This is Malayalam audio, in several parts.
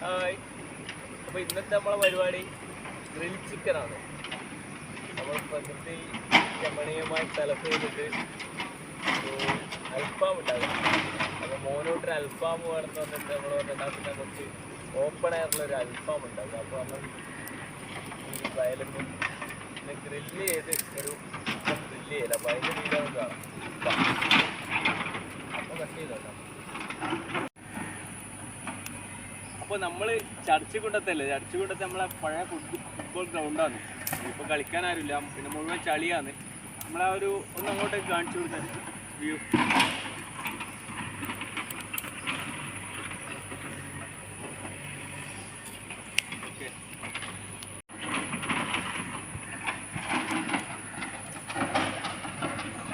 ഹായ്. അപ്പൊ ഇന്നത്തെ നമ്മളെ പരിപാടി ഗ്രിൽ ചിക്കൻ ആണ്. നമ്മൾ പ്രകൃതി രമണീയമായ സ്ഥലത്ത് ചെയ്തിട്ട് അൽഫാം ഉണ്ടാകും അപ്പൊ മോനോട്ടൊരു അൽഫാം വേണമെന്ന് പറഞ്ഞിട്ട് നമ്മൾ ഉണ്ടാക്കുന്ന കുറച്ച് ഓപ്പൺ ആയിട്ടുള്ള ഒരു അൽഫാം ഉണ്ടാകും അപ്പൊ നമ്മൾ ഈ വയലൊന്നും ഗ്രില്ല് ചെയ്ത് ഒരു ഗ്രില്ല് ചെയ്യില്ല അപ്പൊ അതിന്റെ വീഡിയോ കാണാം. അപ്പൊ കട്ട് ചെയ്തോട്ടാ അപ്പോൾ നമ്മൾ ചർച്ച ചർച്ചുകുണ്ടത്തെ നമ്മളെ പഴയ ഫുട്ബോൾ ഗ്രൗണ്ടാണ് ഇപ്പോൾ കളിക്കാൻ ആരുമില്ല. പിന്നെ മുഴുവൻ ചളിയാണ്. നമ്മളാ ഒരു ഒന്ന് അങ്ങോട്ടേക്ക് കാണിച്ചു കൊടുക്കാൻ വ്യൂ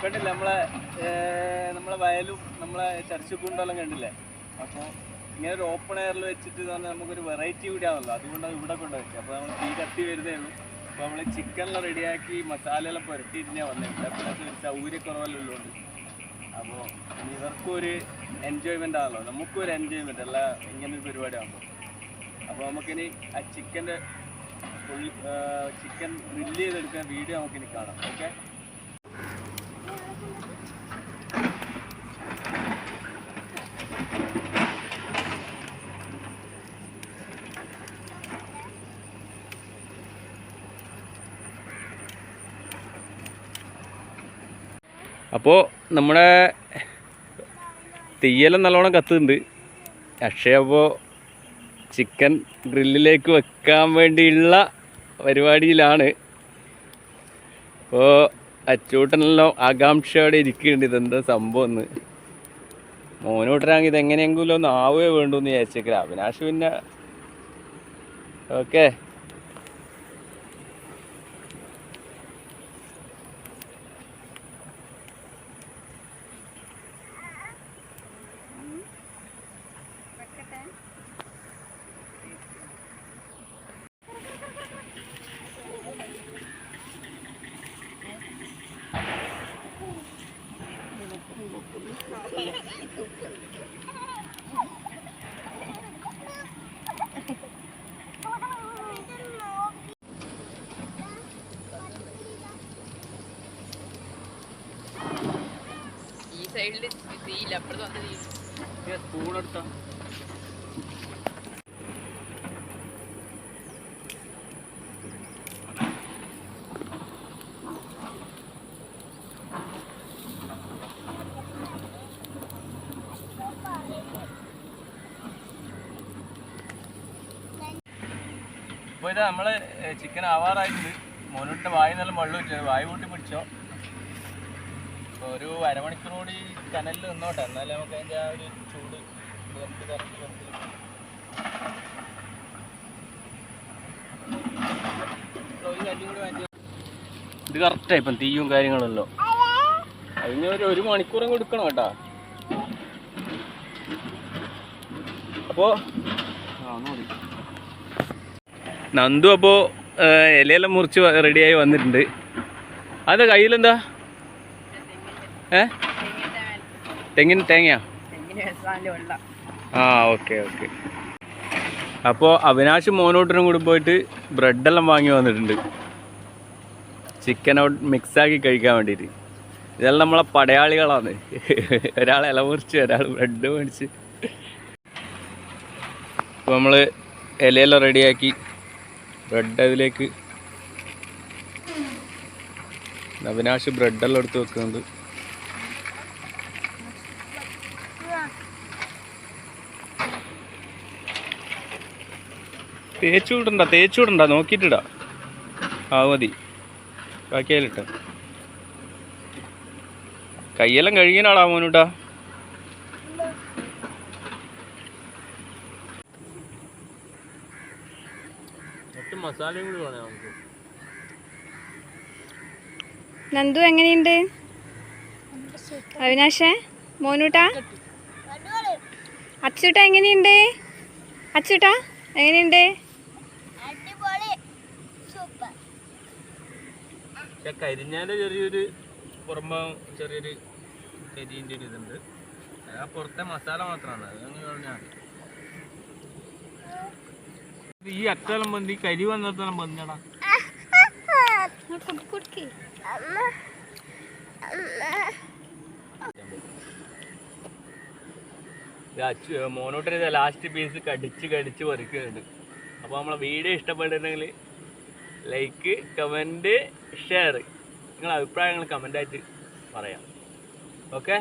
കണ്ടില്ല നമ്മളെ നമ്മളെ വയലും നമ്മളെ ചർച്ച കൂണ്ടെല്ലാം? കണ്ടില്ലേ അപ്പോൾ ഇങ്ങനെ ഒരു ഓപ്പൺ എയറിൽ വെച്ചിട്ട് തന്നെ നമുക്കൊരു വെറൈറ്റി കൂടി ആണല്ലോ. അതുകൊണ്ടാണ് ഇവിടെ കൊണ്ട് വെച്ചത് അപ്പോൾ നമ്മൾ തീ കത്തി വരുന്നേ ഉള്ളൂ. അപ്പോൾ നമ്മൾ ചിക്കനെല്ലാം റെഡിയാക്കി മസാലയെല്ലാം പുരട്ടിയിട്ട് ഞാൻ വന്നിട്ടുണ്ട് അത് ഒരു സൗകര്യക്കുറവെല്ലാം അപ്പോൾ ഇവർക്കും ഒരു എൻജോയ്മെന്റ് ആണല്ലോ. നമുക്കും ഒരു എൻജോയ്മെന്റ് അല്ല ഇങ്ങനെ ഒരു പരിപാടി ആകുമ്പോൾ അപ്പോൾ നമുക്കിനി ആ ചിക്കന്റെ ഫുൾ ചിക്കൻ ഗ്രില്ല് ചെയ്തെടുക്കുന്ന വീഡിയോ നമുക്കിനി കാണാം. ഓക്കെ അപ്പോൾ നമ്മുടെ തീയെല്ലാം നല്ലോണം കത്തുന്നുണ്ട്. പക്ഷേ അപ്പോൾ ചിക്കൻ ഗ്രില്ലിലേക്ക് വെക്കാൻ വേണ്ടിയുള്ള പരിപാടിയിലാണ്. അപ്പോൾ അച്ചൂട്ടനെല്ലാം ആകാംക്ഷയോടെ ഇരിക്കുന്നുണ്ട് ഇതെന്താ സംഭവം എന്ന് മോനോട്ടരാങ്കി ഇതെങ്ങനെയെങ്കിലും ഒന്ന് ആവുകയോ വേണ്ടു എന്ന് വിചാരിച്ചേക്കില്ല അവിനാശ് പിന്നെ ഓക്കെ ഈ സൈഡിൽ തീയില്ല അപ്പുറത്ത് വന്ന് തീ സ്പൂൺ എടുത്തോ? ഇപ്പോൾ ഇത് നമ്മൾ ചിക്കൻ ആവാറായിട്ടുണ്ട്. മോനോട്ട് വായി നല്ല വെള്ളം വെച്ചു വായി കൂട്ടി പിടിച്ചോ. അപ്പോൾ ഒരു അരമണിക്കൂർ കൂടി കനലിൽ നിന്നോട്ടെ. എന്നാലേ നമുക്ക് അതിന്റെ ആ ഒരു ചൂട് ഇത് നമുക്ക് കറക്റ്റ് കറക്റ്റ് ഇത് കറക്റ്റായി ഇപ്പം തീയും കാര്യങ്ങളല്ലോ. അതിന് ഒരു ഒരു മണിക്കൂറും കൊടുക്കണം കേട്ടാ. അപ്പോൾ നന്ദു അപ്പോൾ ഇലയെല്ലാം മുറിച്ച് റെഡിയായി വന്നിട്ടുണ്ട്. അത് കയ്യിലെന്താ? ഏ? തെങ്ങിന് തേങ്ങയാ? ആ ഓക്കെ ഓക്കെ. അപ്പോൾ അവിനാശ് മോനോട്ടിനും കൂടി പോയിട്ട് ബ്രെഡെല്ലാം വാങ്ങി വന്നിട്ടുണ്ട്. ചിക്കൻ ഔട്ട് മിക്സാക്കി കഴിക്കാൻ വേണ്ടിയിട്ട്. ഇതെല്ലാം നമ്മളെ പടയാളികളാണ്. ഒരാൾ ഇല മുറിച്ച് ഒരാൾ ബ്രെഡ് മേടിച്ച്. അപ്പോൾ നമ്മൾ ഇലയെല്ലാം റെഡിയാക്കി ബ്രെഡ് അതിലേക്ക്. അവിനാശ് ബ്രെഡെല്ലാം എടുത്ത് വെക്കുന്നുണ്ട്. തേച്ചു വിടണ്ട തേച്ചു വിടണ്ട നോക്കിയിട്ടിടാ. ആ മതി. ബാക്കിയാലിട്ട കയ്യെല്ലാം കഴുകിനാടാ മോനൂട്ടാ. മസാലയും കൂടി വേണേ നമുക്ക്. നന്ദു എങ്ങനെയുണ്ട്? അവിനാശേ മോനൂട്ടാ? അച്ചൂട്ട എങ്ങനെയുണ്ട്? അച്ചൂട്ട എങ്ങനെയുണ്ട്? കരിഞ്ഞാൽ ചെറിയൊരു പുറമ്പ ചെറിയൊരു കരിന്റെ ഒരു ഇതുണ്ട്. ആ പുറത്തെ മസാല മാത്രമാണ്. അതങ്ങനെ പറഞ്ഞാൽ ഈ അക്കലം പന്തി കരി വന്നിടത്തോളം പന്തിടാ മോനോട്ടിന് ലാസ്റ്റ് പീസ് കടിച്ച് കടിച്ച് പറിക്കുന്നുണ്ട്. അപ്പോൾ നമ്മളെ വീഡിയോ ഇഷ്ടപ്പെട്ടിട്ടുണ്ടെങ്കിൽ ലൈക്ക് കമന്റ് ഷെയർ നിങ്ങളുടെ അഭിപ്രായങ്ങൾ കമന്റായിട്ട് പറയാം. ഓക്കെ